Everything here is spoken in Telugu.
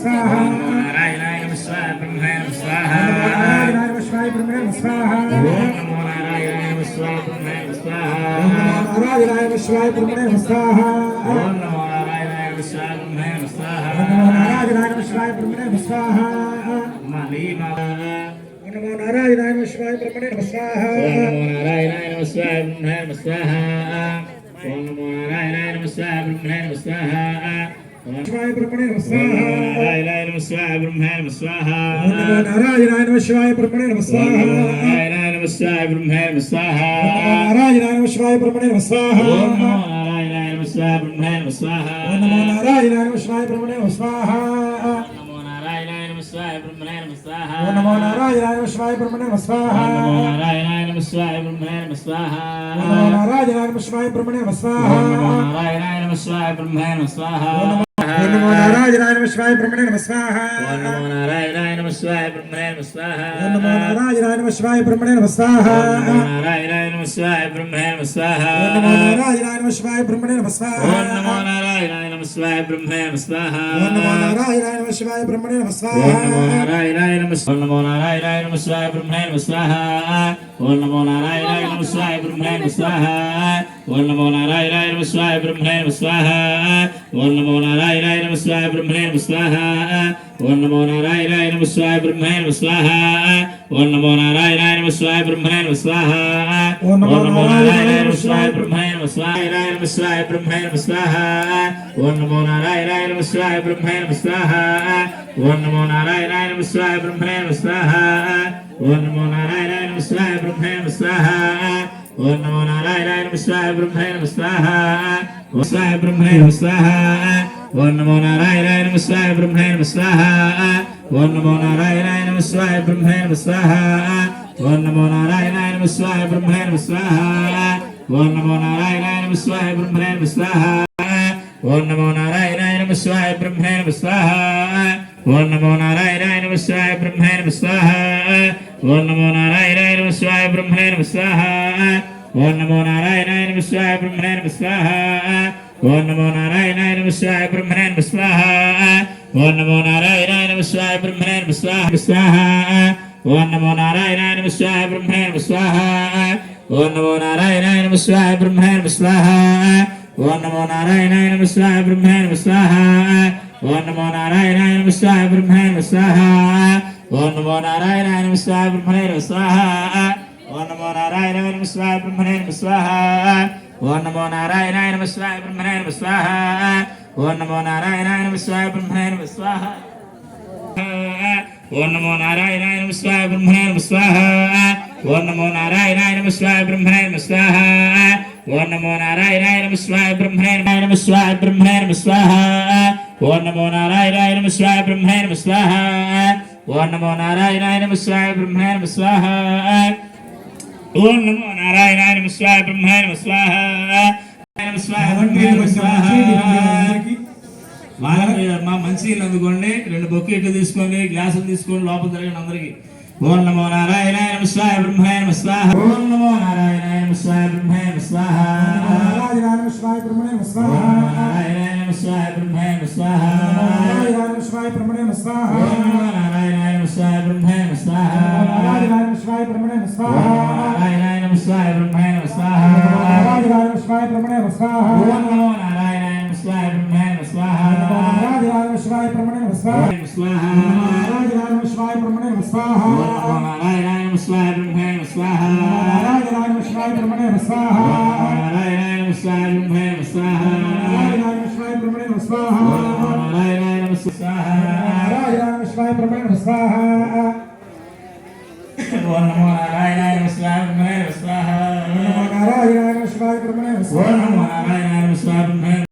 బ్రహ్మాయ నమ స్వాహ నారాయణాయ నమ. స్వాహ బ్రహ్మాయ నమ స్వాహ ఓం నమో నారాయణాయ నమ. స్వాహ బ్రహ్మాయ నమ స్వాహ ఓం నమో నారాయణాయ నమ. స్వాహ బ్రహ్మాయ నమ స్వాహ మళ్ళీ మా నమో నారాయణాయ శివాయ బ్రహ్మణే నమ స్వాహ ఓం నమో నారాయణాయ నమ. స్వాహ బ్రహ్మాయ నమ స్వాహ ఓం నమో నారాయణాయ నమ. స్వాహ బ్రహ్మాయ నమ స్వాహ ఓం శివాయ బ్రహ్మణే నమ నమో స్వాహ నారాయణాయ నమ స్వాహ బ్రహ్మాయ నమ స్వాహ నారాయణాయ నమ శివాయ బ్రహ్మణే నమ స్వాహ నమో నారాయణాయ నమ స్వాహ బ్రహ్మాయ నమ స్వాహ నారాయణాయ నమ శివాయ బ్రహ్మణే నమ స్వాహ నారాయణాయ నమ స్వాహ బ్రహ్మాయ నమ స్వాహ నారాయణాయ నమ శివాయ బ్రహ్మణే నమ స్వాహ స్వాహ బ్రహ్మాయ నమ స్వాహ నమో నారాయణాయ నమ శివాయ బ్రహ్మణే నమ స్వాహ నమో నారాయణాయ నమ స్వాహ బ్రహ్మాయ నమ స్వాహ నమో నారాయణాయ నమ శివాయ బ్రహ్మణే నమ స్వాహ నమో నారాయణాయ నమ స్వాహ బ్రహ్మాయ నమ స్వాహ నమో నారాయణాయ నమ శివాయ బ్రహ్మణే నమ స్వాహ ఓం నమో నారాయణాయ నమ స్వాహ బ్రహ్మాయ నమ స్వాహ నమో నారాయణాయ నమ శివాయ బ్రహ్మణే నమ స్వాహ నారాయణాయ నమ స్వాహ బ్రహ్మాయ నమ స్వాహ నమో నారాయణాయ నమ శివాయ బ్రహ్మణే నమ స్వాహ ఓం నమో నారాయణాయ నమ స్వాహ బ్రహ్మాయ నమ స్వాహ నమో నారాయణాయ నమ శివాయ బ్రహ్మణే నమ స్వాహ ఓం నమో నారాయణాయ నమ ఓం నమో నారాయణాయ నమ స్వాహ బ్రహ్మాయ నమ స్వాహ ఓం నమో నారాయణాయ నమ స్వాహ బ్రహ్మాయ నమ స్వాహ ఓం నమో నారాయణాయ నమ స్వాహ బ్రహ్మాయ నమ స్వాహ ఓం నమో నారాయణాయ నమ స్వాహ బ్రహ్మాయ నమ స్వాహ ఓం నమో నారాయణాయ నమ స్వాహ బ్రహ్మాయ నమ స్వాహ ఓం నమో నారాయణాయ నమ స్వాహ బ్రహ్మాయ నమ స్వాహ ఓం నమో నారాయణాయ నమ స్వాహ బ్రహ్మాయ నమ స్వాహ నారాయణ నమ స్వాహ బ్రహ్మాయ నమ స్వాహ ఓం నమో నారాయణాయ నమ స్వాహ బ్రహ్మాయ నమ స్వాహ ఓం నమో నారాయణాయ నమ స్వాహ బ్రహ్మాయ నమ స్వాహ ఓం నమో నారాయణాయ నమ స్వాహ బ్రహ్మాయ నమ స్వాహ ఓం నమో నారాయణాయ నమ స్వాహ బ్రహ్మాయ నమ స్వాహ ఓం స్వాహ బ్రహ్మాయ నమ స్వాహ ఓం నమో నారాయణాయ నమ స్వాహ బ్రహ్మాయ నమ స్వాహ ఓం నమో నారాయణాయ నమ స్వాహ బ్రహ్మాయ నమ స్వాహ ఓం నమో నారాయణాయ నమ స్వాహ బ్రహ్మాయ నమ స్వాహ ఓం నమో నారాయణాయ నమ స్వాహ బ్రహ్మాయ నమ స్వాహ ఓం నమో నారాయణాయ నమ స్వాహ బ్రహ్మాయ నమ స్వాహ ఓం నమో నారాయణాయ నమ స్వాహ బ్రహ్మాయ నమ స్వాహ ఓం నమో నారాయణ నమ స్వాహ బ్రహ్మాయ నమ స్వాహ ఓం నమో నారాయణాయ నమ స్వాహ బ్రహ్మాయ నమ స్వాహ ఓం నమో నారాయణాయ నమ స్వాహ బ్రహ్మాయ నమ స్వాహ ఓం నమో నారాయణాయ నమ స్వాహ బ్రహ్మాయ నమ స్వాహ స్వాహ ఓం నమో నారాయణాయ నమ స్వాహ బ్రహ్మాయ నమ స్వాహ ఓం నమో నారాయణాయ నమ స్వాహ బ్రహ్మాయ నమ స్వాహ ఓం నమో నారాయణాయ నమ స్వాహ బ్రహ్మాయ నమ స్వాహ ఓం నమో నారాయణాయ నమ స్వాహ బ్రహ్మాయ నమ స్వాహ ఓం నమో నారాయణాయ నమ స్వాహ బ్రహ్మాయ స్వాహ. ఓం నమో నారాయణ నమ స్వాహ బ్రహ్మాయ స్వాహ. ఓం నమో నారాయణ నమ స్వాహ బ్రహ్మాయ స్వాహ. ఓం నమో నారాయణ నమ స్వాహ బ్రహ్మాయ స్వాహ. ఓం నమో నారాయణాయ నమ స్వాహ బ్రహ్మణాయ స్వాహ. ఓం నమో నారాయణ నమ స్వాహ బ్రహ్మణాయ స్వాహ. ఓం నమో నారాయణ నమ స్వాహ బ్రహ్మణాయ నమ స్వాహ బ్రహ్మణాయ స్వాహ. ఓం నమో నారాయణ నమ స్వాహ బ్రహ్మణాయ స్వాహ. ఓం నమో నారాయణాయ నమ స్వాహ బ్రహ్మణాయ నమ స్వాహ. ఓం నమో నారాయణాయ నమ స్వాహ బ్రహ్మణాయ నమ స్వాహ. మా మంచి అందుకోండి. రెండు బొక్కెట్లు తీసుకోండి గ్లాసులు తీసుకొని లోపల తిరగండి అందరికి. ఓం నమో నారాయణాయ నమ స్వాహ బ్రహ్మాయ నమ స్వాహ ఓం నమో నారాయణాయ నమ స్వాహ బ్రహ్మాయ నమ స్వాహ నారాయణాయ నమ శివాయ బ్రహ్మణే నమ స్వాహ ఓం నమో నారాయణాయ నమ స్వాహ బ్రహ్మాయ నమ స్వాహ నారాయణాయ నమ శివాయ బ్రహ్మణే నమ స్వాహ ఓం నమో నారాయణాయ నమ స్వాహ బ్రహ్మాయ నమ స్వాహ నారాయణాయ నమ శివాయ బ్రహ్మణే నమ ఓం స్వాహ నమో నారాయణాయ నమ స్వాహ బ్రహ్మాయ నమ స్వాహ నారాయణాయ నమ శివాయ బ్రహ్మణే నమ స్వాహ ఓం నమో నారాయణాయ నమ స్వాహ బ్రహ్మాయ నమ స్వాహ నారాయణాయ నమ శివాయ బ్రహ్మణే నమ స్వాహ నమ స్వాహ నారాయణాయ నమ శివాయ బ్రహ్మణే నమ స్వాహ ఓం నమో నారాయణాయ నమ స్వాహ బ్రహ్మాయ నమ స్వాహ నారాయణాయ నమ. శివాయ బ్రహ్మణే నమ స్వాహ నారాయణాయ నమ స్వాహ బ్రహ్మాయ నమ స్వాహ నారాయణాయ నమ శివాయ బ్రహ్మణే నమ స్వాహ నారాయణాయ నమ స్వాహ నారాయణ శివాయ బ్రహ్మణే స్వాహ ఓం నమో నారాయణాయ నమ శివాయ బ్రహ్మణే నమ స్వాహ నారాయణ శివాయ బ్రహ్మణే ఓం స్వాహ నమో నారాయణాయ నమ శివాయ